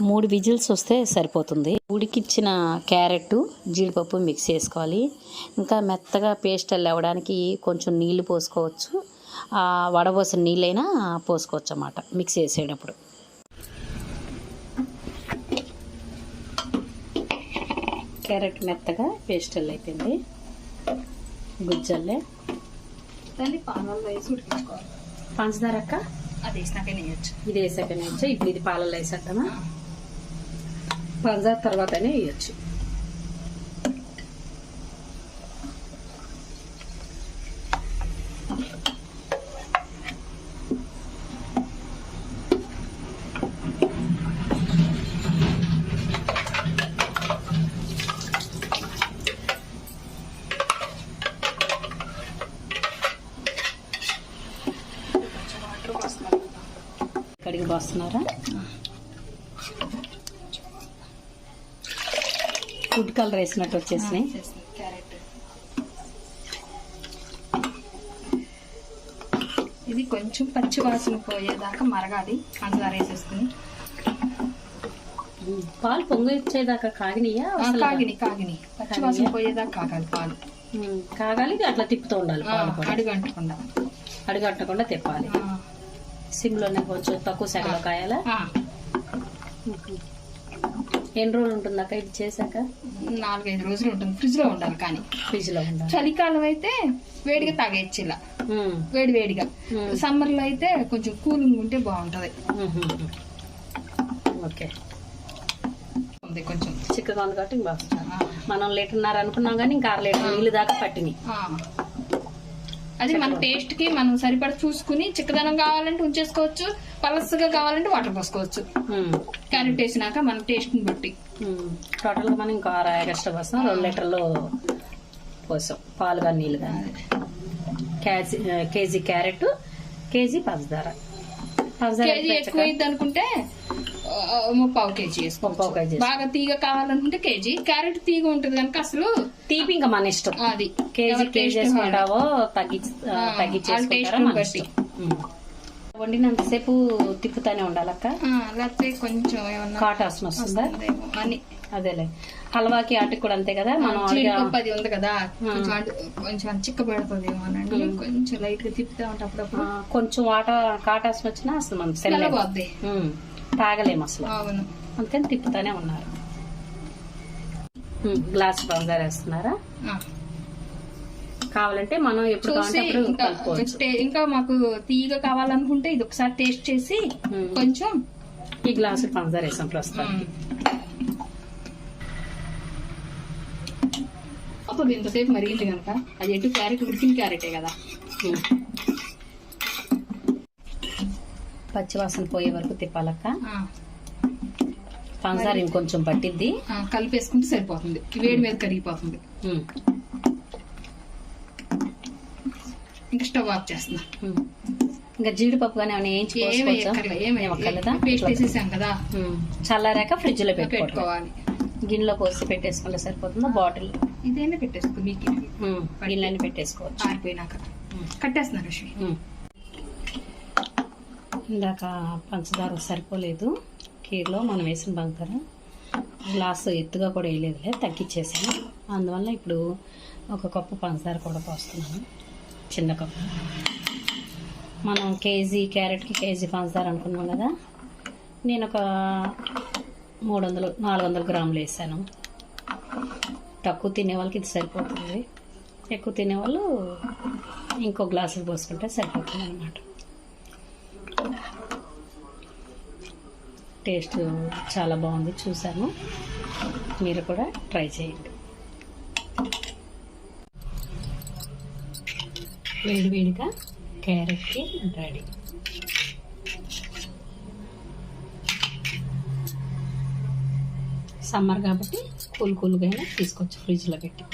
మూడు విజిల్స్ వస్తే సరిపోతుంది. ఉడికిచ్చిన క్యారెట్ జీడిపప్పు మిక్స్ చేసుకోవాలి. ఇంకా మెత్తగా పేస్ట్ అవ్వడానికి కొంచెం నీళ్ళు పోసుకోవచ్చు. ఆ వడబోసిన నీళ్ళైనా పోసుకోవచ్చు అన్నమాట మిక్స్ చేసేటప్పుడు. క్యారెట్ మెత్తగా పేస్ట్ అయిపోయింది. గుజ్జల్లే. దాన్ని పాలలో వేసి ఉడికించుకోవాలి. పంచదార అక్క? అది వేయచ్చు. ఇది వేసాకనే వేయచ్చు? ఇప్పుడు ఇది పాలల్లో వేసేద్దామా? పంచదార తర్వాతనే వేయచ్చు కడిగి పోస్తున్నారా ఫుడ్ కలర్ వేసినట్టు వచ్చేసినాయి. క్యారెట్. ఇది కొంచెం పచ్చి వాసన పోయేదాకా మరగాలి. పంచదార వేసేసుకుని పాలు పొంగు ఇచ్చేదాకా కాగినయ్యా ఆ, కాగిని కాగిని పచ్చి వాసన పోయేదాకా కాగాలి పాలు. కాగాలి అట్లా తిప్పుతూ ఉండాలి ఆ, పాలు కూడా. అడుగు అంటకుండా అడుగట్టకుండా తిప్పాలి సిమ్లోనే కొంచెం తక్కువ సెగలో కాయాలా? ఎన్ని రోజులు ఉంటుంది అక్క ఇది చేశాక? నాలుగైదు రోజులు ఉంటుంది. ఫ్రిడ్జ్లో ఉండాలి కానీ. ఫ్రిడ్జ్లో ఉండాలి. చలికాలం అయితే వేడిగా తాగేయచ్చు ఇలా. వేడి వేడిగా. సమ్మర్లో అయితే కొంచెం కూలింగ్ ఉంటే బాగుంటది. ఓకే. ఉంది కొంచెం. చిక్కగా ఉంది కాబట్టి మనం లీటర్న్నర అనుకున్నాం కానీ ఇంకా అర లీటర్ నీళ్ళు దాకా పట్టినాయి. అది మన టేస్ట్కి మనం సరిపడ చూసుకుని చిక్కదనం కావాలంటే ఉంచేసుకోవచ్చు పలసగా కావాలంటే వాటర్ పోసుకోవచ్చు. క్యారెట్ వేసినాక మన టేస్ట్ని బట్టి. ఉమ్. టోటల్గా మనం ఇంకో అర ఎక్స్ట్రా పోస్తాం రెండు లీటర్లు పోసాం పాలు కానీ నీళ్ళు కానీ. కేజీ కేజీ క్యారెట్ కేజీ పంచదార పంచదార ఎక్కువ అనుకుంటే ముప్పావు కేజీ ముప్పావు కేజీ బాగా తీగ కావాలనుకుంటే కేజీ. క్యారెట్ తీగ ఉంటుంది కనుక అసలు తీపి ఇంకా మన ఇష్టం. అది. కేజీ కేజీ వేసుకుంటావో తగ్గించి. వండినంతసేపు తిప్పుతానే ఉండాలక్క? లేకపోతే కొంచెం కాట్ వాసన వస్తుందా? వస్తుందేమో. అని అదేలే. హల్వాకి ఆటకి కూడా అంతే కదా? మనం అది ఉంది కదా? కొంచెం అటు- కొంచెం చిక్క పెడుతుందేమో అనండి కొంచెం లైట్గా తిప్పుతా ఉంటే అప్పుడప్పుడు. కొంచెం వాట కాటాసిన వచ్చినా అసలు మనం తెల్లలేము. తాగలేము అసలు. అవును. అందుకని తిప్పుతానే ఉన్నారు. గ్లాస్ పంచదార వేస్తున్నారా. కావాలంటే మనం ఎప్పుడు చూసి ఇంకా మాకు తీగ కావాలనుకుంటే ఇది ఒకసారి టేస్ట్ చేసి. కొంచెం ఈ గ్లాసు పంచదార వేసాం ప్రస్తుతానికి. అప్పుడు ఇంతసేపు మరిగింది కనుక అది ఎటు క్యారెట్ ఉడికిన క్యారెటే కదా. పచ్చివాసన పోయే వరకు తిప్పాలక్క. పంచదార ఇంకొంచెం పట్టిద్ది. కలిపేసుకుంటే సరిపోతుంది. వేడి మీద కరిగిపోతుంది. ఇంకా స్టవ్ ఆఫ్ చేస్తున్నా. ఇంకా జీడిపప్పు కానీ ఏమైనా? పేస్ట్ వేసేసాం కదా. చల్లారాక ఫ్రిడ్జ్లో పెట్టుకోవాలి. గిన్నెలో పోసి పెట్టేసుకుంటే సరిపోతుందా? బాటిల్. ఇదైనా పెట్టేసుకో మీకు. గిన్నెని పెట్టేసుకోవచ్చు. ఆరిపోయినాక కట్టేస్తున్నా రష్మి ఉమ్. ఇందాక పంచదార సరిపోలేదు. కీర్లో మనం వేసిన పంచదార గ్లాస్ ఎత్తుగా కూడా వేయలేదులే తగ్గించేసాను అందువల్ల ఇప్పుడు ఒక కప్పు పంచదార కూడా పోస్తున్నాను. చిన్న కప్పు. మనం కేజీ క్యారెట్కి కేజీ పంచదార అనుకున్నాం కదా. నేను ఒక మూడు వందలు నాలుగు వందల గ్రాములు వేసాను. తక్కువ తినే వాళ్ళకి ఇది సరిపోతుంది. ఎక్కువ తినేవాళ్ళు ఇంకో గ్లాసులు పోసుకుంటే సరిపోతుంది అనమాట టేస్ట్ చాలా బాగుంది చూసాను మీరు కూడా ట్రై చేయండి. వేడివేడిగా క్యారెట్కి రెడీ. సమ్మర్ కాబట్టి కూల్ కూల్గా అయినా తీసుకోవచ్చు ఫ్రిడ్జ్లో పెట్టి.